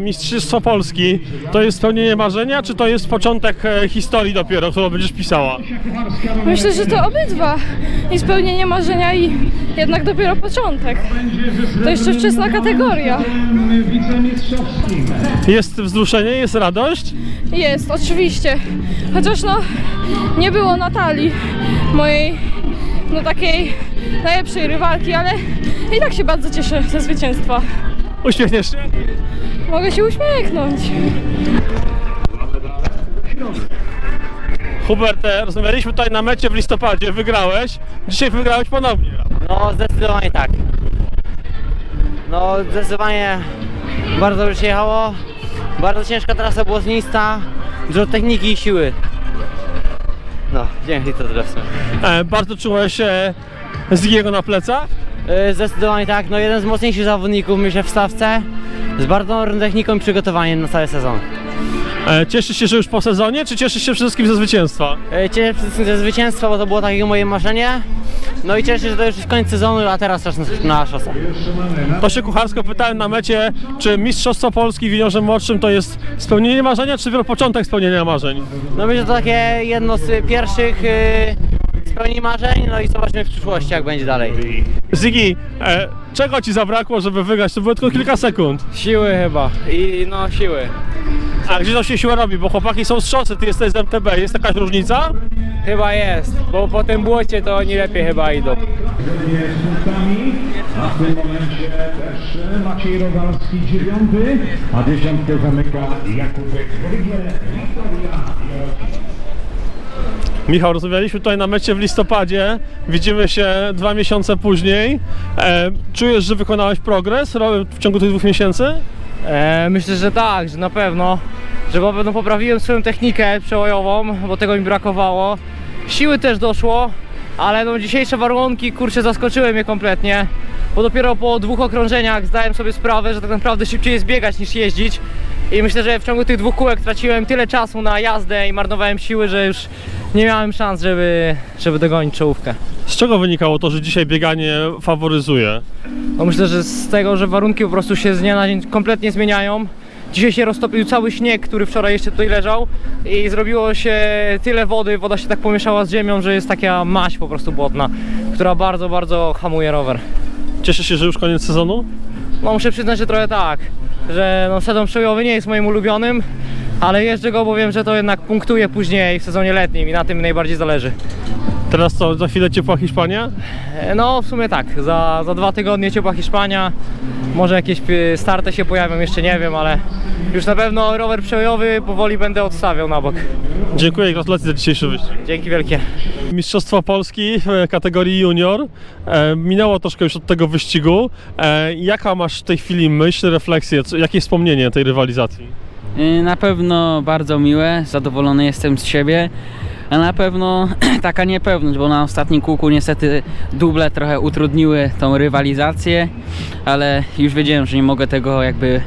Mistrzostwo Polski to jest spełnienie marzenia, czy to jest początek e, historii dopiero, którą będziesz pisała? Myślę, że to obydwa. I spełnienie marzenia i jednak dopiero początek. To jeszcze wczesna kategoria. Jest wzruszenie, jest radość? Jest, oczywiście. Chociaż no, nie było Natalii, mojej, no takiej najlepszej rywalki, ale i tak się bardzo cieszę ze zwycięstwa. Uśmiechniesz się? Mogę się uśmiechnąć. Hubert, e, rozmawialiśmy tutaj na mecie w listopadzie, wygrałeś. Dzisiaj wygrałeś ponownie. No zdecydowanie tak. No zdecydowanie bardzo by się jechało. Bardzo ciężka trasa błotnista, dużo techniki i siły. No, dzięki to tyle w sumie. E, bardzo czułeś e, Zigiego na plecach? Yy, Zdecydowanie tak, no jeden z mocniejszych zawodników myślę w stawce. Z bardzo dobrą techniką i przygotowaniem na cały sezon. E, cieszysz się, że już po sezonie, czy cieszysz się przede wszystkim ze zwycięstwa? Yy, Cieszę się przede wszystkim ze zwycięstwa, bo to było takie moje marzenie. No i cieszę się, że to już jest koniec sezonu, a teraz czas na, na szosę. To się kucharsko pytałem na mecie, czy Mistrzostwo Polski w juniorze młodszym to jest spełnienie marzenia, czy dopiero początek spełnienia marzeń? No myślę, że to takie jedno z pierwszych yy, spełnień marzeń, no i zobaczymy w przyszłości jak będzie dalej. Ziggy, e, czego ci zabrakło, żeby wygrać? To było tylko kilka sekund. Siły chyba i no siły. A gdzie to się siła robi? Bo chłopaki są z szosy, ty jesteś z MTB. Jest jakaś różnica? Chyba jest, bo po tym błocie to oni lepiej chyba idą. z punktami, a w tym momencie też Maciej Rogalski dziewiąty, a dziesiątkę zamyka Jakubek Rygiel, Wiktoria. Michał, rozmawialiśmy tutaj na mecie w listopadzie. Widzimy się dwa miesiące później. E, czujesz, że wykonałeś progres ro- w ciągu tych dwóch miesięcy? E, myślę, że tak, że na pewno. Że na pewno poprawiłem swoją technikę przełojową, bo tego mi brakowało. Siły też doszło, ale no dzisiejsze warunki, kurczę, zaskoczyły mnie kompletnie. Bo dopiero po dwóch okrążeniach zdałem sobie sprawę, że tak naprawdę szybciej jest biegać niż jeździć. I myślę, że w ciągu tych dwóch kółek traciłem tyle czasu na jazdę i marnowałem siły, że już nie miałem szans, żeby, żeby dogonić czołówkę. Z czego wynikało to, że dzisiaj bieganie faworyzuje? No myślę, że z tego, że warunki po prostu się z dnia na dzień kompletnie zmieniają. Dzisiaj się roztopił cały śnieg, który wczoraj jeszcze tutaj leżał i zrobiło się tyle wody, woda się tak pomieszała z ziemią, że jest taka maź po prostu błotna, która bardzo, bardzo hamuje rower. Cieszysz się, że już koniec sezonu? No muszę przyznać, że trochę tak, że no, sezon przełojowy nie jest moim ulubionym, ale jeżdżę go, bo wiem, że to jednak punktuje później w sezonie letnim i na tym najbardziej zależy. Teraz co, za chwilę ciepła Hiszpania? E, No w sumie tak, za, za dwa tygodnie ciepła Hiszpania, może jakieś e, starty się pojawią, jeszcze nie wiem, ale już na pewno rower przełojowy powoli będę odstawiał na bok. Dziękuję i gratulacje za dzisiejszy wyścig. Dzięki wielkie. Mistrzostwo Polski w kategorii junior. E, minęło troszkę już od tego wyścigu. E, jaka masz w tej chwili myśl, refleksję, co, jakie wspomnienie tej rywalizacji? Na pewno bardzo miłe, zadowolony jestem z siebie, a na pewno taka niepewność, bo na ostatnim kółku niestety duble trochę utrudniły tą rywalizację, ale już wiedziałem, że nie mogę tego jakby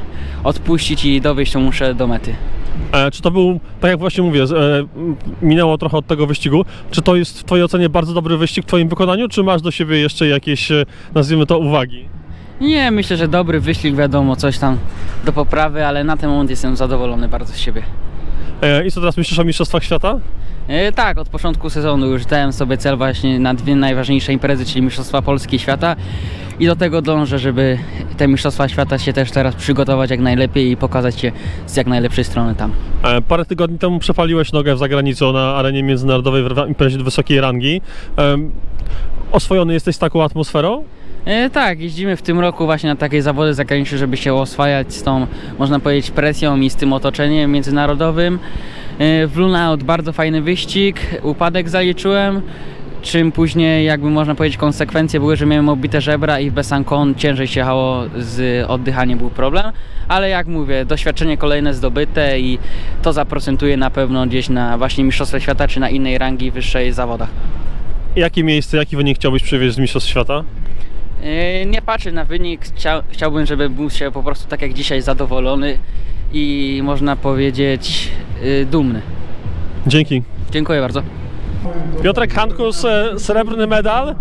odpuścić i dowieść to muszę do mety. E, czy to był, tak jak właśnie mówię, e, minęło trochę od tego wyścigu, czy to jest w Twojej ocenie bardzo dobry wyścig w Twoim wykonaniu, czy masz do siebie jeszcze jakieś, e, nazwijmy to, uwagi? Nie, myślę, że dobry wyścig, wiadomo, coś tam do poprawy, ale na ten moment jestem zadowolony bardzo z siebie. E, I co teraz myślisz o Mistrzostwach Świata? E, tak, od początku sezonu już dałem sobie cel właśnie na dwie najważniejsze imprezy, czyli Mistrzostwa Polski i Świata i do tego dążę, żeby te Mistrzostwa Świata się też teraz przygotować jak najlepiej i pokazać się z jak najlepszej strony tam. E, Parę tygodni temu przepaliłeś nogę za granicą na arenie międzynarodowej w imprezie wysokiej rangi. Em, Oswojony jesteś z taką atmosferą? E, tak, jeździmy w tym roku właśnie na takie zawody zagraniczne, żeby się oswajać z tą, można powiedzieć, presją i z tym otoczeniem międzynarodowym. E, w Lunaut bardzo fajny wyścig, upadek zaliczyłem, czym później jakby można powiedzieć konsekwencje były, że miałem obite żebra i w Besancon ciężej się jechało z oddychaniem był problem, ale jak mówię, doświadczenie kolejne zdobyte i to zaprocentuje na pewno gdzieś na właśnie Mistrzostwach Świata czy na innej rangi wyższej zawodach. Jakie miejsce, jaki wynik chciałbyś przywieźć z Mistrzostw Świata? Yy, Nie patrzę na wynik, Chcia, chciałbym, żeby był się po prostu tak jak dzisiaj zadowolony i można powiedzieć yy, dumny. Dzięki. Dziękuję bardzo. Piotrek Hankus, srebrny medal.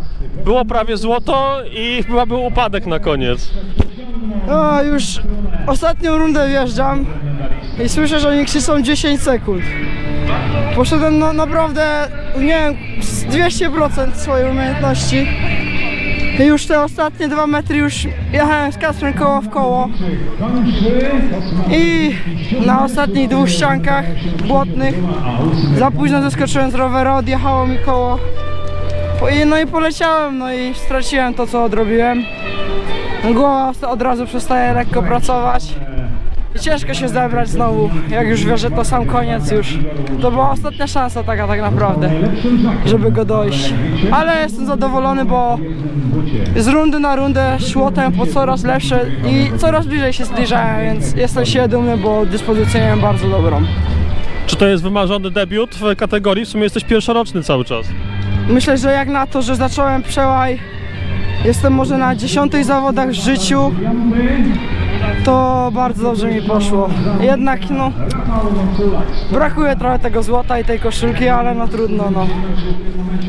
Było prawie złoto i chyba był upadek na koniec. No już ostatnią rundę wjeżdżam i słyszę, że oni krzyczą 10 sekund. Poszedłem no, naprawdę, nie wiem, z 200% swojej umiejętności. Już te ostatnie dwa metry już jechałem z Kasprem koło w koło. I na ostatnich dwóch ściankach błotnych za późno zeskoczyłem z rowera, odjechało mi koło. No i poleciałem, no i straciłem to, co odrobiłem. Głowa od razu przestaje lekko pracować. Ciężko się zebrać znowu, jak już wiesz, że to sam koniec już. To była ostatnia szansa taka tak naprawdę, żeby go dojść. Ale jestem zadowolony, bo z rundy na rundę szło tempo coraz lepsze i coraz bliżej się zbliżałem, więc jestem się dumny, bo dyspozycję miałem bardzo dobrą. Czy to jest wymarzony debiut w kategorii? W sumie jesteś pierwszoroczny cały czas. Myślę, że jak na to, że zacząłem przełaj, jestem może na dziesiątych zawodach w życiu, to bardzo dobrze mi poszło. Jednak no, brakuje trochę tego złota i tej koszulki, ale no trudno, no.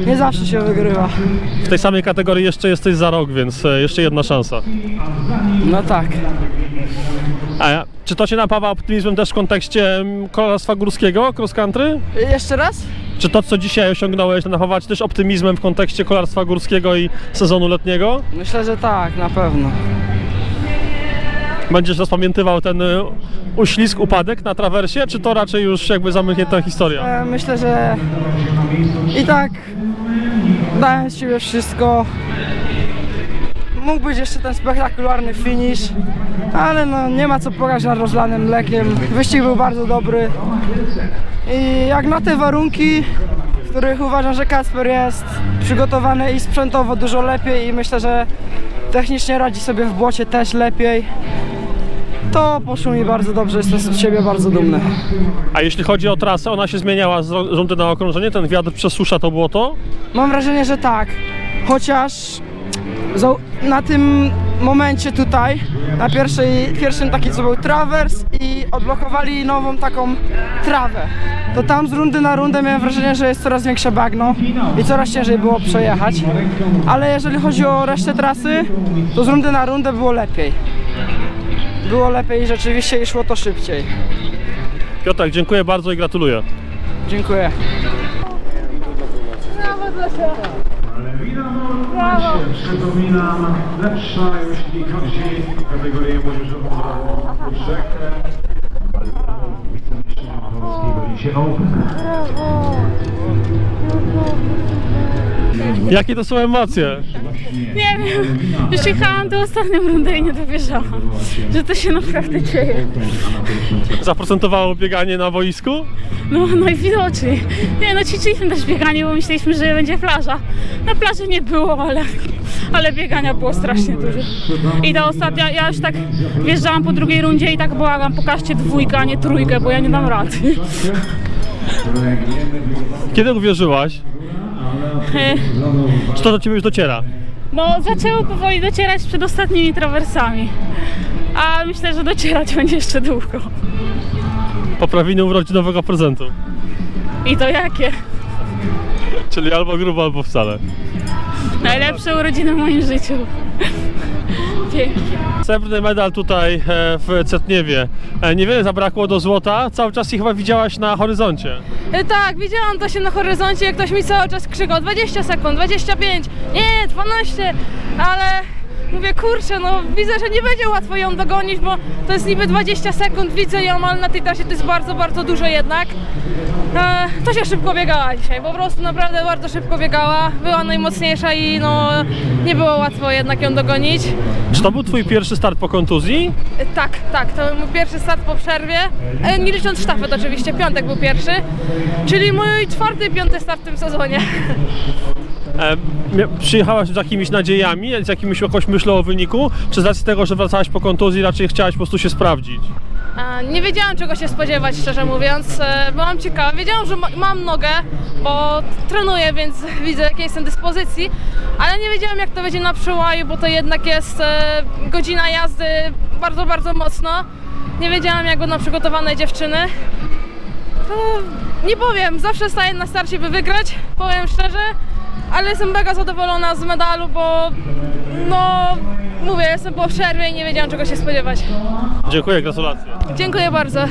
Nie zawsze się wygrywa. W tej samej kategorii jeszcze jesteś za rok, więc e, jeszcze jedna szansa. No tak. A ja- czy to się napawa optymizmem też w kontekście mm, kolarstwa górskiego, cross country? Jeszcze raz? Czy to, co dzisiaj osiągnąłeś, napawa cię też optymizmem w kontekście kolarstwa górskiego i sezonu letniego? Myślę, że tak, na pewno. Będziesz rozpamiętywał ten y, uślizg, upadek na trawersie, czy to raczej już jakby zamknięta historia? E, Myślę, że i tak dałem z siebie wszystko. Mógł być jeszcze ten spektakularny finish, ale no nie ma co płakać nad rozlanym mlekiem. Wyścig był bardzo dobry. I jak na te warunki, w których uważam, że Kasper jest przygotowany i sprzętowo dużo lepiej i myślę, że technicznie radzi sobie w błocie też lepiej, to poszło mi bardzo dobrze, jestem z siebie bardzo dumny. A jeśli chodzi o trasę, ona się zmieniała z ro- rundy na okrążenie? Ten wiatr przesusza to było to? Mam wrażenie, że tak. Chociaż na tym momencie tutaj, na pierwszej, pierwszym taki co był trawers i odblokowali nową taką trawę. To tam z rundy na rundę miałem wrażenie, że jest coraz większe bagno i coraz ciężej było przejechać. Ale jeżeli chodzi o resztę trasy, to z rundy na rundę było lepiej. Było lepiej rzeczywiście i szło to szybciej. Piotrek, dziękuję bardzo i gratuluję. Dziękuję. Brawo! Przypominam, lepsza jeśli chodzi o kategorię młodzieżową Rzekę. Jakie to są emocje? Nie wiem, już jechałam tę ostatnią rundę i nie dowierzałam, że to się naprawdę dzieje. Zaprocentowało bieganie na boisku? No najwidoczniej. Nie no, ćwiczyliśmy też bieganie, bo myśleliśmy, że będzie plaża. Na plaży nie było, ale, ale biegania było strasznie dużo. I ta ostatnia, ja już tak wjeżdżałam po drugiej rundzie i tak błagam, pokażcie dwójkę, a nie trójkę, bo ja nie dam rady. Kiedy uwierzyłaś? E, Czy to do ciebie już dociera? No zaczęło powoli docierać przed ostatnimi trawersami. A myślę, że docierać będzie jeszcze długo. Poprawiny urodzinowego prezentu. I to jakie? Czyli albo grubo, albo wcale. Najlepsze urodziny w moim życiu. Dzięki. Srebrny medal tutaj e, w Cetniewie. E, Niewiele zabrakło do złota, cały czas ich chyba widziałaś na horyzoncie. E, Tak, widziałam to się na horyzoncie, jak ktoś mi cały czas krzykał 20 sekund, 25, nie, 12, ale mówię, kurczę, no widzę, że nie będzie łatwo ją dogonić, bo to jest niby 20 sekund, widzę ją, ale na tej trasie to jest bardzo, bardzo dużo jednak. E, to się szybko biegała dzisiaj, po prostu naprawdę bardzo szybko biegała, była najmocniejsza i no nie było łatwo jednak ją dogonić. Czy to był twój pierwszy start po kontuzji? E, Tak, tak, to był mój pierwszy start po przerwie, e, nie licząc sztafet oczywiście, piątek był pierwszy, czyli mój czwarty, piąty start w tym sezonie. E, Przyjechałaś z jakimiś nadziejami, z jakimiś jakąś myślą o wyniku, czy z racji tego, że wracałaś po kontuzji, raczej chciałaś po prostu się sprawdzić? Nie wiedziałam czego się spodziewać, szczerze mówiąc. E, Byłam ciekawa. Wiedziałam, że ma, mam nogę, bo trenuję, więc widzę jakiej jestem dyspozycji, ale nie wiedziałam jak to będzie na przełaju, bo to jednak jest e, godzina jazdy bardzo, bardzo mocno. Nie wiedziałam jak będą przygotowane dziewczyny. To nie powiem, zawsze staję na starcie, by wygrać, powiem szczerze, ale jestem mega zadowolona z medalu, bo no mówię, jestem po przerwie i nie wiedziałam czego się spodziewać. Dziękuję, gratulacje. Dziękuję bardzo.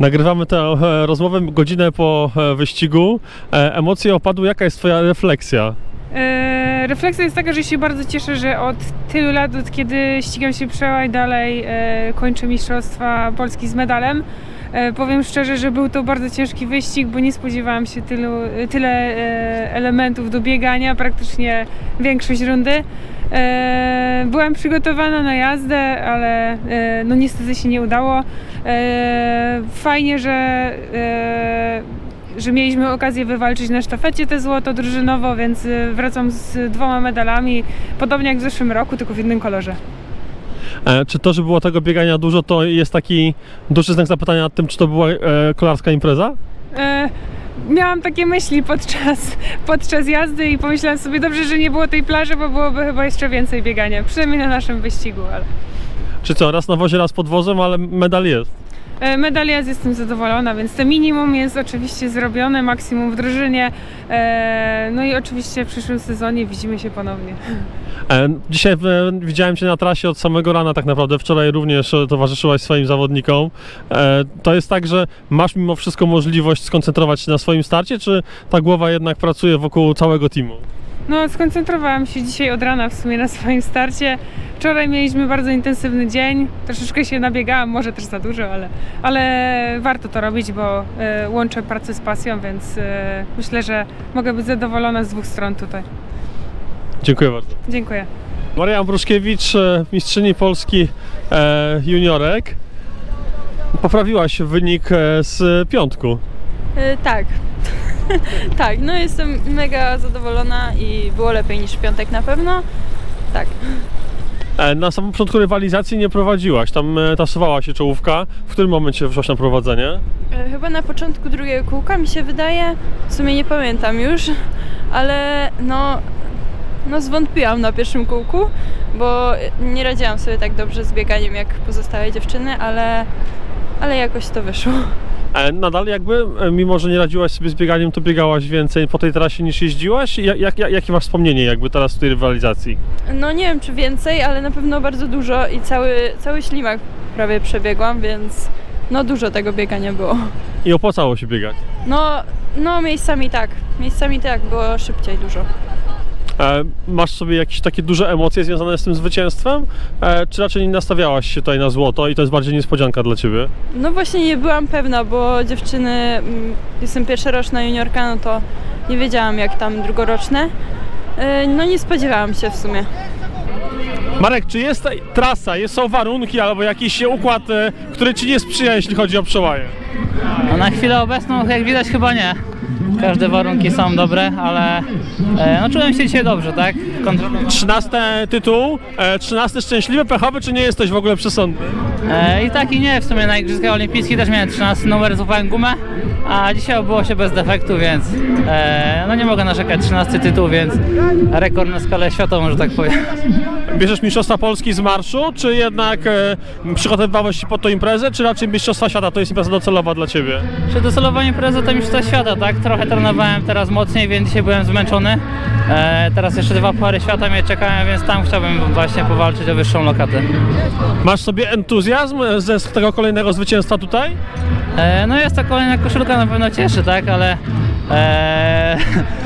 Nagrywamy tę e, rozmowę godzinę po e, wyścigu. E, emocje opadły, jaka jest twoja refleksja? E, refleksja jest taka, że się bardzo cieszę, że od tylu lat, od kiedy ścigam się przełaj dalej e, kończę Mistrzostwa Polski z medalem. E, powiem szczerze, że był to bardzo ciężki wyścig, bo nie spodziewałam się tylu, tyle e, elementów do biegania, praktycznie większość rundy. E, byłam przygotowana na jazdę, ale e, no niestety się nie udało. E, fajnie, że e, że mieliśmy okazję wywalczyć na sztafecie te złoto drużynowo, więc wracam z dwoma medalami, podobnie jak w zeszłym roku, tylko w innym kolorze. E, czy to, że było tego biegania dużo, to jest taki duży znak zapytania nad tym, czy to była e, kolarska impreza? E, miałam takie myśli podczas, podczas jazdy i pomyślałam sobie, dobrze, że nie było tej plaży, bo byłoby chyba jeszcze więcej biegania, przynajmniej na naszym wyścigu, ale... Czy co, raz na wozie, raz pod wozem, ale medal jest. E, Medal jest, jestem zadowolona, więc to minimum jest oczywiście zrobione, maksimum w drużynie. E, no i oczywiście w przyszłym sezonie widzimy się ponownie. E, Dzisiaj widziałem Cię na trasie od samego rana tak naprawdę, wczoraj również towarzyszyłaś swoim zawodnikom. To jest tak, że masz mimo wszystko możliwość skoncentrować się na swoim starcie, czy ta głowa jednak pracuje wokół całego teamu? No, skoncentrowałam się dzisiaj od rana w sumie na swoim starcie. Wczoraj mieliśmy bardzo intensywny dzień. Troszeczkę się nabiegałam, może też za dużo, ale, ale warto to robić, bo e, łączę pracę z pasją, więc e, myślę, że mogę być zadowolona z dwóch stron tutaj. Dziękuję bardzo. Dziękuję. Maria Ambruszkiewicz, e, mistrzyni Polski e, juniorek. Poprawiłaś wynik z piątku. E, tak. tak, no jestem mega zadowolona i było lepiej niż w piątek na pewno. Tak. E, Na samym początku rywalizacji nie prowadziłaś, tam e, tasowała się czołówka. W którym momencie wyszłaś na prowadzenie? Chyba na początku drugiego kółka mi się wydaje, w sumie nie pamiętam już, ale no, no zwątpiłam na pierwszym kółku, bo nie radziłam sobie tak dobrze z bieganiem jak pozostałe dziewczyny, ale, ale jakoś to wyszło. E, Nadal jakby, e, mimo że nie radziłaś sobie z bieganiem, to biegałaś więcej po tej trasie niż jeździłaś? Ja- Jak, jak, jakie masz wspomnienie jakby teraz w tej rywalizacji? No nie wiem czy więcej, ale na pewno bardzo dużo i cały, cały ślimak prawie przebiegłam, więc no dużo tego biegania było. I opłacało się biegać. No, no miejscami tak, miejscami tak, było szybciej dużo. E, Masz sobie jakieś takie duże emocje związane z tym zwycięstwem? E, Czy raczej nie nastawiałaś się tutaj na złoto i to jest bardziej niespodzianka dla Ciebie? No właśnie nie byłam pewna, bo dziewczyny, mm, jestem pierwszoroczna juniorka, no to nie wiedziałam jak tam drugoroczne. E, No nie spodziewałam się w sumie. Marek, czy jest trasa, jest, są warunki albo jakiś układ, który Ci nie sprzyja, jeśli chodzi o przełaje? No na chwilę obecną, jak widać, chyba nie. Każde warunki są dobre, ale e, no, czułem się dzisiaj dobrze, tak? Kontrolując. 13 tytuł, e, 13 szczęśliwy, pechowy, czy nie jesteś w ogóle przesądny? E, I tak i nie, w sumie na Igrzyskach Olimpijskich też miałem 13 numer, złapałem gumę, a dzisiaj obyło się bez defektu, więc e, no nie mogę narzekać, 13 tytuł, więc rekord na skalę światową, że tak powiem. Bierzesz Mistrzostwa Polski z marszu, czy jednak e, przygotowywałeś się pod tą imprezę, czy raczej Mistrzostwa Świata to jest impreza docelowa dla Ciebie? Przy docelowaniu imprezy to Mistrzostwa Świata, tak? Trochę trenowałem teraz mocniej, więc dzisiaj byłem zmęczony. E, teraz jeszcze dwa pary świata mnie czekają, więc tam chciałbym właśnie powalczyć o wyższą lokatę. Masz sobie entuzjazm ze z tego kolejnego zwycięstwa tutaj? E, no jest to kolejna koszulka, na pewno cieszy, tak? Ale e,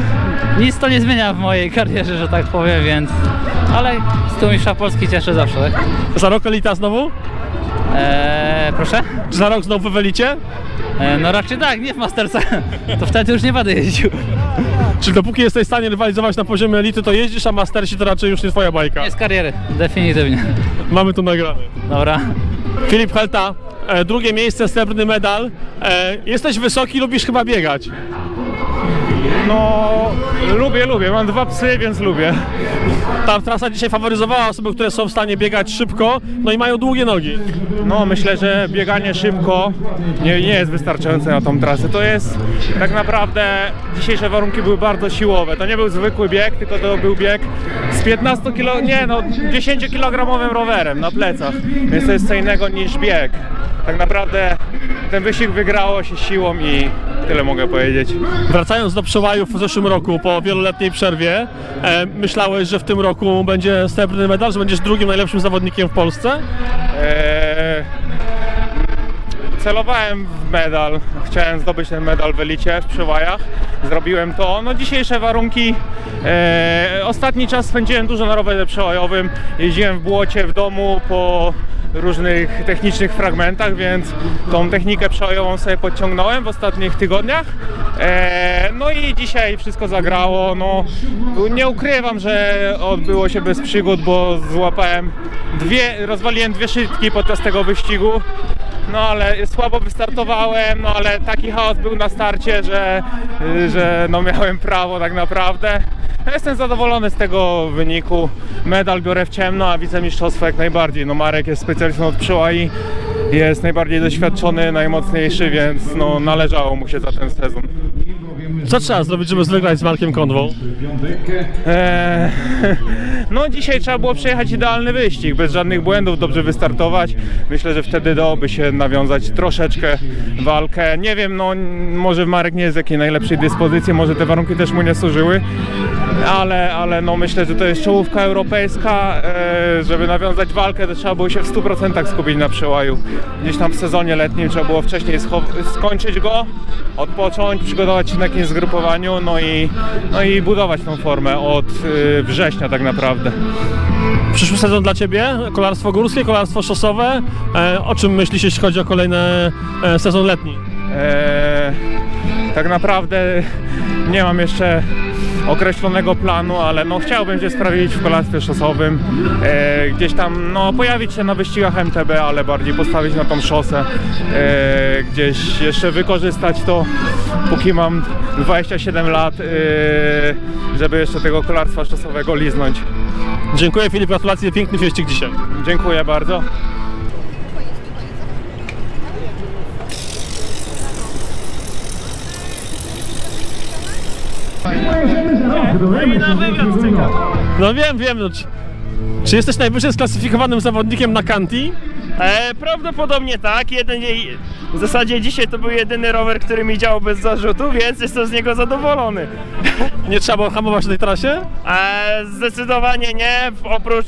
nic to nie zmienia w mojej karierze, że tak powiem, więc... Ale z tyłu mistrza Polski cieszę zawsze, tak? Za rok elita znowu? E, proszę? Za rok znowu w elicie? E, no raczej tak, nie w Mastersach. To wtedy już nie będę jeździł. Czy dopóki jesteś w stanie rywalizować na poziomie elity, to jeździsz, a Mastersi to raczej już nie Twoja bajka? Nie z kariery, definitywnie. Mamy tu nagrane. Dobra. Filip Helta, e, drugie miejsce, srebrny medal. E, jesteś wysoki, lubisz chyba biegać. No, lubię, lubię. Mam dwa psy, więc lubię. Ta trasa dzisiaj faworyzowała osoby, które są w stanie biegać szybko, no i mają długie nogi. No, myślę, że bieganie szybko nie, nie jest wystarczające na tą trasę. To jest tak naprawdę dzisiejsze warunki były bardzo siłowe. To nie był zwykły bieg, tylko to był bieg z 15 kg, nie no, 10 kilogramowym rowerem na plecach. Więc to jest co innego niż bieg. Tak naprawdę ten wyścig wygrało się siłą i, tyle mogę powiedzieć. Wracając do przełajów w zeszłym roku, po wieloletniej przerwie, e, myślałeś, że w tym roku będzie srebrny medal, że będziesz drugim najlepszym zawodnikiem w Polsce? Eee, celowałem w medal, chciałem zdobyć ten medal w elicie, w przełajach. Zrobiłem to. No dzisiejsze warunki, eee, ostatni czas spędziłem dużo na rowerze przełajowym. Jeździłem w błocie, w domu po różnych technicznych fragmentach, więc tą technikę przełajową sobie podciągnąłem w ostatnich tygodniach. Eee, no i dzisiaj wszystko zagrało. No, nie ukrywam, że odbyło się bez przygód, bo złapałem dwie, rozwaliłem dwie szybki podczas tego wyścigu. No ale słabo wystartowałem, no ale taki chaos był na starcie, że, że no miałem prawo tak naprawdę. Ja Jestem zadowolony z tego wyniku. Medal biorę w ciemno, a wicemistrzostwo jak najbardziej. No Marek jest specjalistą od przełai, jest najbardziej doświadczony, najmocniejszy, więc no należało mu się za ten sezon. Co trzeba zrobić, żeby wygrać z Markiem Konwą? Eee, no dzisiaj trzeba było przejechać idealny wyścig, bez żadnych błędów, dobrze wystartować. Myślę, że wtedy dałoby się nawiązać troszeczkę walkę. Nie wiem, no może Marek nie jest w jakiej najlepszej dyspozycji, może te warunki też mu nie służyły. Ale, ale no myślę, że to jest czołówka europejska, e, żeby nawiązać walkę to trzeba było się w 100% skupić na przełaju. Gdzieś tam w sezonie letnim trzeba było wcześniej skończyć go, odpocząć, przygotować się na jakimś zgrupowaniu, no i, no i budować tą formę od y, września tak naprawdę. Przyszły sezon dla Ciebie? Kolarstwo górskie, kolarstwo szosowe? E, o czym myślisz, jeśli chodzi o kolejny e, sezon letni? Tak naprawdę nie mam jeszcze określonego planu, ale no chciałbym się sprawdzić w kolarstwie szosowym, eee, gdzieś tam no pojawić się na wyścigach MTB, ale bardziej postawić na tą szosę, eee, gdzieś jeszcze wykorzystać to, póki mam 27 lat, eee, żeby jeszcze tego kolarstwa szosowego liznąć. Dziękuję Filip, gratulacje, piękny wyścig dzisiaj. Dziękuję bardzo. No wiem, wiem. No, czy, czy jesteś najwyżej sklasyfikowanym zawodnikiem na Kanti? E, prawdopodobnie tak. Jeden, w zasadzie dzisiaj to był jedyny rower, który mi działał bez zarzutu, więc jestem z niego zadowolony. Nie trzeba było hamować na tej trasie? E, zdecydowanie nie, oprócz,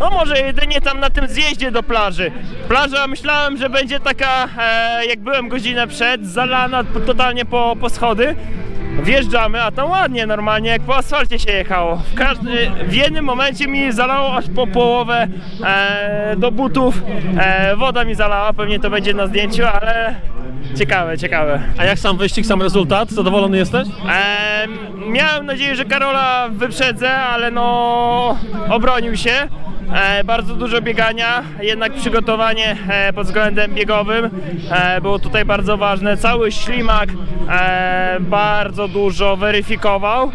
no może jedynie tam na tym zjeździe do plaży. Plaża myślałem, że będzie taka, e, jak byłem godzinę przed, zalana totalnie po, po schody. Wjeżdżamy, a tam ładnie, normalnie, jak po asfalcie się jechało. W, każdy, w jednym momencie mi zalało aż po połowę e, do butów. E, woda mi zalała, pewnie to będzie na zdjęciu, ale ciekawe, ciekawe. A jak sam wyścig, sam rezultat? Zadowolony jesteś? Em, miałem nadzieję, że Karola wyprzedzę, ale no obronił się. E, bardzo dużo biegania, jednak przygotowanie e, pod względem biegowym e, było tutaj bardzo ważne. Cały ślimak bardzo dużo weryfikował.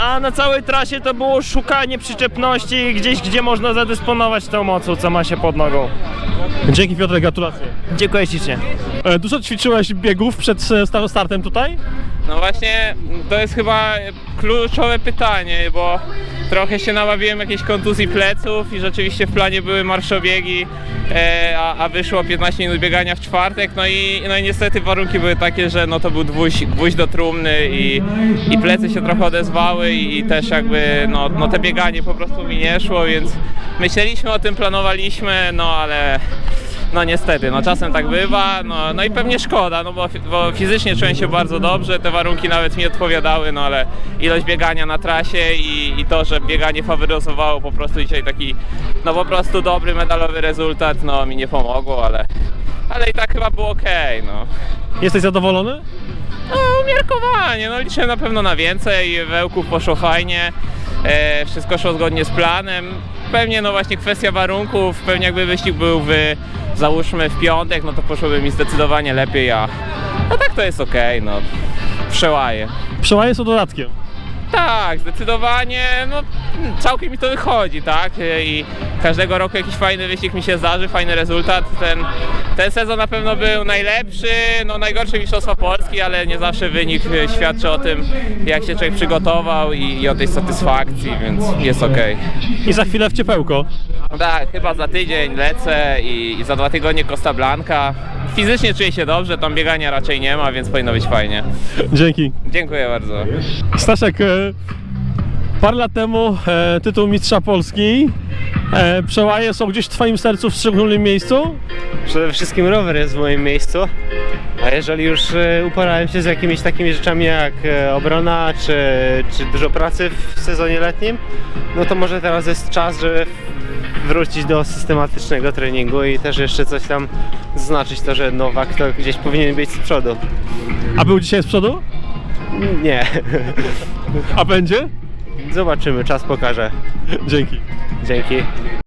A na całej trasie to było szukanie przyczepności gdzieś, gdzie można zadysponować tą mocą, co ma się pod nogą. Dzięki Piotrek, gratulacje. Dziękuję ślicznie. E, Dużo ćwiczyłeś biegów przed e, sta- startem tutaj? No właśnie, to jest chyba kluczowe pytanie, bo trochę się nabawiłem jakiejś kontuzji pleców i rzeczywiście w planie były marszobiegi, a, a wyszło 15 minut biegania w czwartek, no i, no i niestety warunki były takie, że no to był gwóźdź, gwóźdź do trumny i, i plecy się trochę odezwały i, i też jakby no, no te bieganie po prostu mi nie szło, więc myśleliśmy o tym, planowaliśmy, no ale no niestety, no czasem tak bywa, no, no i pewnie szkoda, no bo, bo fizycznie czułem się bardzo dobrze, te warunki nawet mi odpowiadały, no ale ilość biegania na trasie i, i to, że bieganie faworyzowało po prostu dzisiaj taki, no po prostu dobry medalowy rezultat, no mi nie pomogło, ale, ale i tak chyba było okej, no. Jesteś zadowolony? No umiarkowanie, no liczę na pewno na więcej, Wełków poszło fajnie, e, wszystko szło zgodnie z planem. Pewnie no właśnie kwestia warunków, pewnie jakby wyścig był w, załóżmy w piątek, no to poszłoby mi zdecydowanie lepiej, a no tak to jest okej, no przełaje. Przełaje są dodatkiem. Tak, zdecydowanie, no całkiem mi to wychodzi, tak? I każdego roku jakiś fajny wyścig mi się zdarzy, fajny rezultat. Ten, ten sezon na pewno był najlepszy, no najgorszy Mistrzostwa Polski, ale nie zawsze wynik świadczy o tym, jak się człowiek przygotował i, i o tej satysfakcji, więc jest okej. I za chwilę w ciepełko. Tak, chyba za tydzień lecę i, i za dwa tygodnie Costa Blanca. fizycznie czuję się dobrze, tam biegania raczej nie ma, więc powinno być fajnie. Dzięki. Dziękuję bardzo. Staszek, e, parę lat temu e, tytuł Mistrza Polski. E, przełaje są gdzieś w Twoim sercu w szczególnym miejscu? Przede wszystkim rower jest w moim miejscu. A jeżeli już e, uporałem się z jakimiś takimi rzeczami jak e, obrona czy, czy dużo pracy w sezonie letnim, no to może teraz jest czas, żeby wrócić do systematycznego treningu i też jeszcze coś tam zaznaczyć to, że Nowak to gdzieś powinien być z przodu. A był dzisiaj z przodu? Nie. A będzie? Zobaczymy, czas pokaże. Dzięki. Dzięki.